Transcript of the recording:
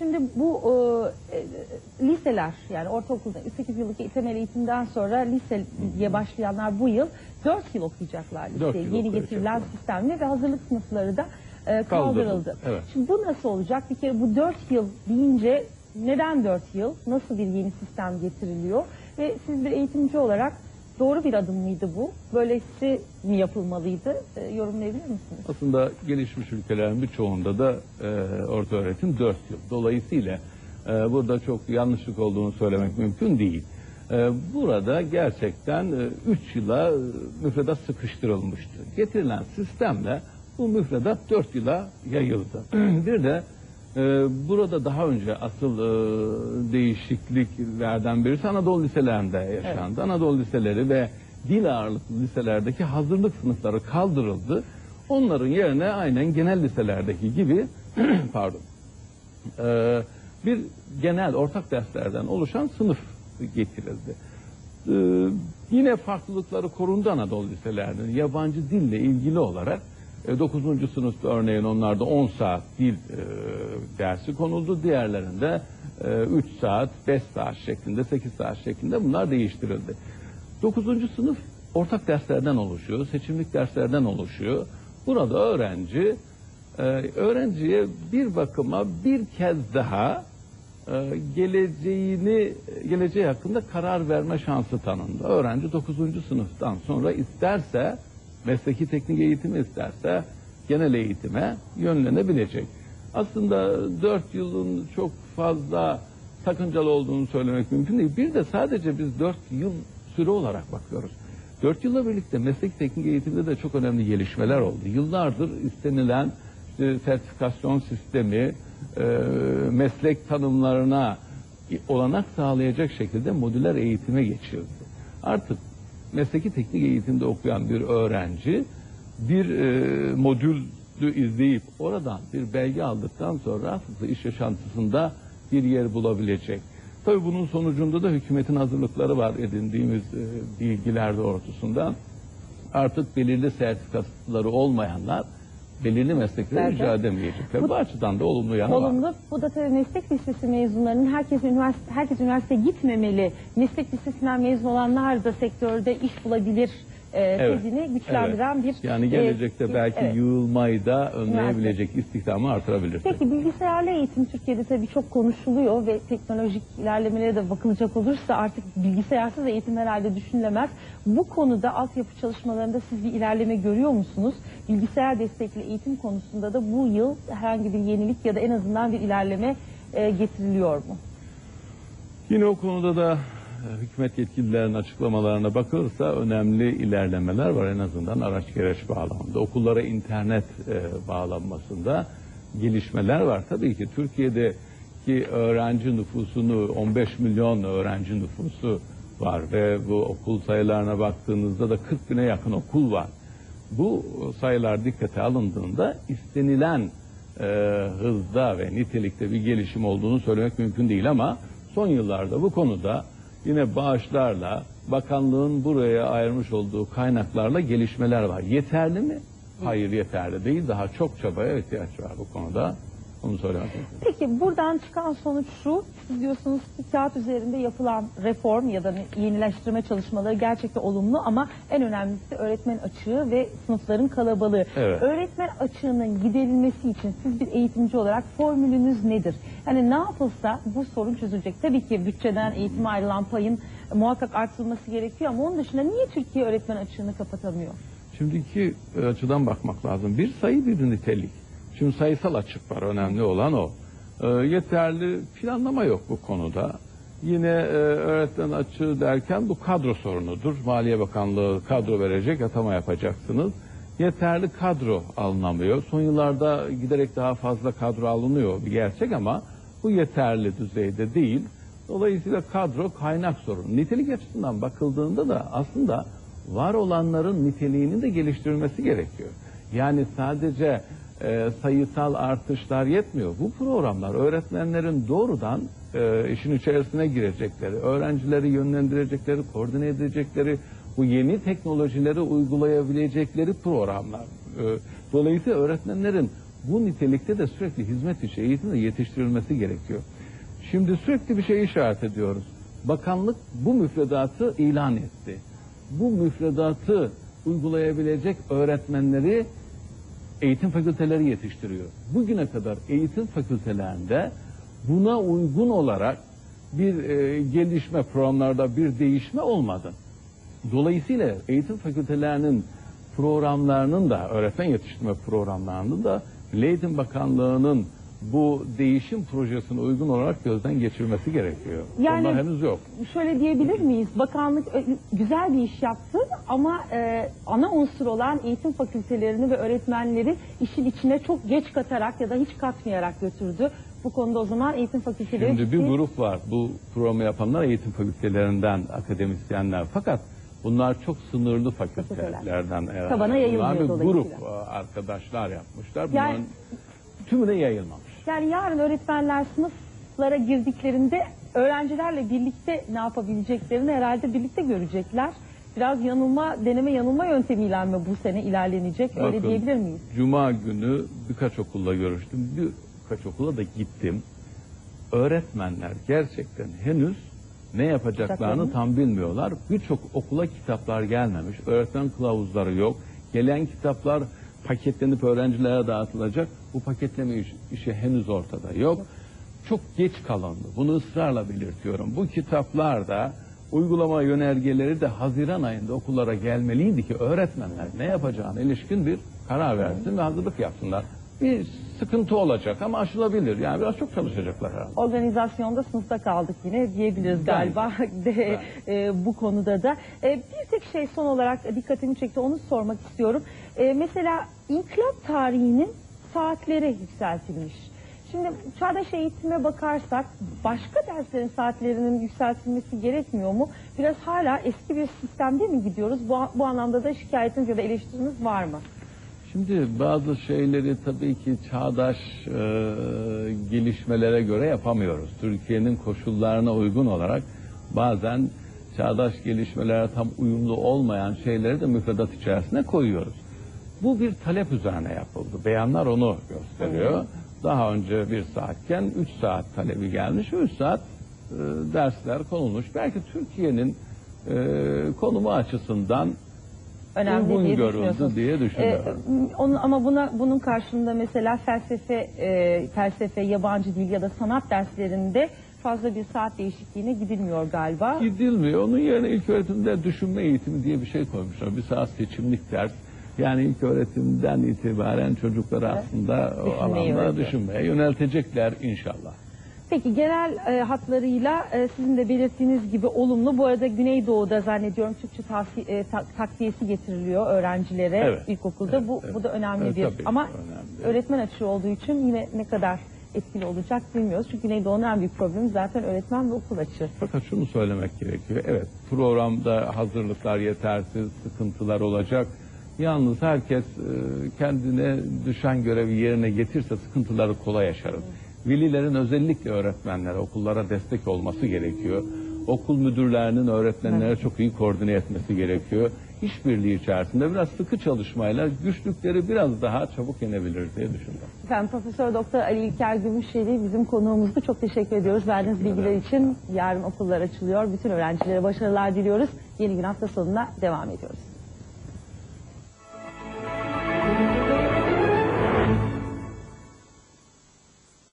Şimdi bu e, e, liseler yani ortaokulda 8 yıllık temel eğitimden sonra liseye başlayanlar bu yıl 4 yıl okuyacaklar Dört liseyi. yıl Yeni okuyacaklar. getirilen sistemle ve hazırlık sınıfları da e, Kaldırıldı, kaldırıldı. evet. Şimdi bu nasıl olacak? Bir kere bu 4 yıl deyince neden 4 yıl? Nasıl bir yeni sistem getiriliyor? Ve siz bir eğitimci olarak doğru bir adım mıydı bu? Böylesi mi yapılmalıydı? E, yorumlayabilir misiniz? Aslında gelişmiş ülkelerin birçoğunda da e, orta öğretim 4 yıl. Dolayısıyla e, burada çok yanlışlık olduğunu söylemek mümkün değil. E, burada gerçekten 3 yıla e, müfredat sıkıştırılmıştı. Getirilen sistemle bu müfredat 4 yıla yayıldı. bir de e, burada daha önce asıl e, değişikliklerden birisi Anadolu liselerinde yaşandı. Anadolu liseleri ve dil ağırlıklı liselerdeki hazırlık sınıfları kaldırıldı. Onların yerine aynen genel liselerdeki gibi pardon e, bir genel ortak derslerden oluşan sınıf getirildi. E, yine farklılıkları korundu Anadolu liselerinin yabancı dille ilgili olarak 9. sınıfta örneğin onlarda 10 saat dil e, dersi konuldu. Diğerlerinde e, 3 saat, 5 saat şeklinde, 8 saat şeklinde bunlar değiştirildi. 9. sınıf ortak derslerden oluşuyor, seçimlik derslerden oluşuyor. Burada öğrenci e, öğrenciye bir bakıma bir kez daha e, geleceğini geleceği hakkında karar verme şansı tanındı. Öğrenci 9. sınıftan sonra isterse mesleki teknik eğitimi isterse genel eğitime yönlenebilecek. Aslında 4 yılın çok fazla sakıncalı olduğunu söylemek mümkün değil. Bir de sadece biz 4 yıl süre olarak bakıyoruz. 4 yılla birlikte meslek teknik eğitimde de çok önemli gelişmeler oldu. Yıllardır istenilen işte sertifikasyon sistemi, e, meslek tanımlarına olanak sağlayacak şekilde modüler eğitime geçildi. Artık mesleki teknik eğitimde okuyan bir öğrenci bir e, modülü izleyip oradan bir belge aldıktan sonra rahatlıkla iş yaşantısında bir yer bulabilecek. Tabii bunun sonucunda da hükümetin hazırlıkları var edindiğimiz e, bilgiler doğrultusunda. Artık belirli sertifikatları olmayanlar belirli meslekleri Nerede? icra edemeyecekler. Bu- Bu açıdan da olumlu yanı var. Olumlu. Bu da tabii meslek lisesi mezunlarının herkes üniversite herkes üniversiteye gitmemeli. Meslek lisesinden mezun olanlar da sektörde iş bulabilir e, Evet, tezini güçlendiren bir Yani gelecekte e, belki evet. yığılmayı da önleyebilecek, istihdamı artırabilir. Peki bilgisayarlı eğitim Türkiye'de tabii çok konuşuluyor ve teknolojik ilerlemelere de bakılacak olursa artık bilgisayarsız eğitim herhalde düşünülemez. Bu konuda altyapı çalışmalarında siz bir ilerleme görüyor musunuz? Bilgisayar destekli eğitim konusunda da bu yıl herhangi bir yenilik ya da en azından bir ilerleme e, getiriliyor mu? Yine o konuda da e, hükümet yetkililerinin açıklamalarına bakılırsa önemli ilerlemeler var en azından araç gereç bağlamında. Okullara internet e, bağlanmasında gelişmeler var. Tabii ki Türkiye'deki öğrenci nüfusunu 15 milyon öğrenci nüfusu var ve bu okul sayılarına baktığınızda da 40 bine yakın okul var. Bu sayılar dikkate alındığında istenilen e, hızda ve nitelikte bir gelişim olduğunu söylemek mümkün değil ama son yıllarda bu konuda yine bağışlarla bakanlığın buraya ayırmış olduğu kaynaklarla gelişmeler var. Yeterli mi? Hayır yeterli değil. Daha çok çabaya ihtiyaç var bu konuda. Onu söylemek. Peki buradan çıkan sonuç şu, siz diyorsunuz ki kağıt üzerinde yapılan reform ya da yenileştirme çalışmaları gerçekten olumlu ama en önemlisi öğretmen açığı ve sınıfların kalabalığı. Evet. Öğretmen açığının giderilmesi için siz bir eğitimci olarak formülünüz nedir? Yani ne yapılsa bu sorun çözülecek. Tabii ki bütçeden eğitime ayrılan payın muhakkak artırılması gerekiyor ama onun dışında niye Türkiye öğretmen açığını kapatamıyor? Şimdi iki e, açıdan bakmak lazım. Bir sayı bir nitelik. Şimdi sayısal açık var önemli olan o. E, yeterli planlama yok bu konuda. Yine e, öğretmen açığı derken bu kadro sorunudur. Maliye Bakanlığı kadro verecek, atama yapacaksınız. Yeterli kadro alınamıyor. Son yıllarda giderek daha fazla kadro alınıyor bir gerçek ama bu yeterli düzeyde değil. Dolayısıyla kadro kaynak sorunu. Nitelik açısından bakıldığında da aslında var olanların niteliğini de geliştirilmesi gerekiyor. Yani sadece e, sayısal artışlar yetmiyor. Bu programlar öğretmenlerin doğrudan e, işin içerisine girecekleri, öğrencileri yönlendirecekleri, koordine edecekleri, bu yeni teknolojileri uygulayabilecekleri programlar. E, dolayısıyla öğretmenlerin bu nitelikte de sürekli hizmet içi eğitimde yetiştirilmesi gerekiyor. Şimdi sürekli bir şey işaret ediyoruz. Bakanlık bu müfredatı ilan etti. Bu müfredatı uygulayabilecek öğretmenleri eğitim fakülteleri yetiştiriyor. Bugüne kadar eğitim fakültelerinde buna uygun olarak bir e, gelişme programlarda bir değişme olmadı. Dolayısıyla eğitim fakültelerinin programlarının da öğretmen yetiştirme programlarının da Milli Eğitim Bakanlığı'nın bu değişim projesine uygun olarak gözden geçirmesi gerekiyor. Yani- Onlar henüz yok. Şöyle diyebilir miyiz? Bakanlık e, güzel bir iş yaptı ama e, ana unsur olan eğitim fakültelerini ve öğretmenleri işin içine çok geç katarak ya da hiç katmayarak götürdü. Bu konuda o zaman eğitim fakülteleri... Şimdi bir grup var. Bu programı yapanlar eğitim fakültelerinden akademisyenler. Fakat bunlar çok sınırlı fakültelerden. Tabana yayılmıyor Bunlar bir grup arkadaşlar yapmışlar. Bunların Yani- tümüne yayılmamış. Yani yarın öğretmenler sınıflara girdiklerinde öğrencilerle birlikte ne yapabileceklerini herhalde birlikte görecekler. Biraz yanılma, deneme yanılma yöntemiyle mi bu sene ilerlenecek? Öyle Bakın, diyebilir miyiz? Cuma günü birkaç okulla görüştüm. Birkaç okula da gittim. Öğretmenler gerçekten henüz ne yapacaklarını Yapacaklarını. tam bilmiyorlar. Birçok okula kitaplar gelmemiş. Öğretmen kılavuzları yok. Gelen kitaplar paketlenip öğrencilere dağıtılacak. Bu paketleme iş- işi henüz ortada yok. Çok geç kalındı. Bunu ısrarla belirtiyorum. Bu kitaplar da uygulama yönergeleri de Haziran ayında okullara gelmeliydi ki öğretmenler ne yapacağına ilişkin bir karar versin ve hazırlık yapsınlar. Bir sıkıntı olacak ama aşılabilir. Yani biraz çok çalışacaklar herhalde. Organizasyonda sınıfta kaldık yine diyebiliriz galiba de, e, bu konuda da. E, bir tek şey son olarak dikkatimi çekti onu sormak istiyorum. E, mesela inkılap tarihinin saatleri yükseltilmiş. Şimdi çağdaş eğitime bakarsak başka derslerin saatlerinin yükseltilmesi gerekmiyor mu? Biraz hala eski bir sistemde mi gidiyoruz? Bu, bu anlamda da şikayetiniz ya da eleştiriniz var mı? Şimdi bazı şeyleri tabii ki çağdaş e, gelişmelere göre yapamıyoruz. Türkiye'nin koşullarına uygun olarak bazen çağdaş gelişmelere tam uyumlu olmayan şeyleri de müfredat içerisine koyuyoruz. Bu bir talep üzerine yapıldı. Beyanlar onu gösteriyor. Daha önce bir saatken 3 saat talebi gelmiş. 3 saat e, dersler konulmuş. Belki Türkiye'nin e, konumu açısından Önemli uygun diye görüldü düşünüyorsunuz. diye Ee, düşünüyorum. onun, ama buna bunun karşılığında mesela felsefe, e, felsefe, yabancı dil ya da sanat derslerinde fazla bir saat değişikliğine gidilmiyor galiba. Gidilmiyor. Onun yerine ilk öğretimde düşünme eğitimi diye bir şey koymuşlar. Bir saat seçimlik ders. Yani ilk öğretimden itibaren çocukları aslında o Düşünmeyi alanda öğretiyor. düşünmeye yöneltecekler inşallah. Peki genel e, hatlarıyla e, sizin de belirttiğiniz gibi olumlu. Bu arada Güneydoğu'da zannediyorum Türkçe tavsi- e, ta- takviyesi getiriliyor öğrencilere Evet. ilkokulda. Evet, bu evet. bu da önemli Evet, bir tabii, ama önemli. öğretmen açığı olduğu için yine ne kadar etkili olacak bilmiyoruz. Çünkü Güneydoğu'nun en büyük problemi zaten öğretmen ve okul açığı. Fakat şunu söylemek gerekiyor. Evet programda hazırlıklar yetersiz, sıkıntılar olacak. Yalnız herkes e, kendine düşen görevi yerine getirse sıkıntıları kolay yaşarız. Velilerin özellikle öğretmenlere, okullara destek olması gerekiyor. Okul müdürlerinin öğretmenlere çok iyi koordine etmesi gerekiyor. İşbirliği içerisinde biraz sıkı çalışmayla güçlükleri biraz daha çabuk yenebilir diye düşünüyorum. Efendim Profesör Doktor Ali İlker Gümüşşehir'i bizim konuğumuzdu. Çok teşekkür ediyoruz verdiğiniz bilgiler için. Yarın okullar açılıyor. Bütün öğrencilere başarılar diliyoruz. Yeni gün hafta sonuna devam ediyoruz.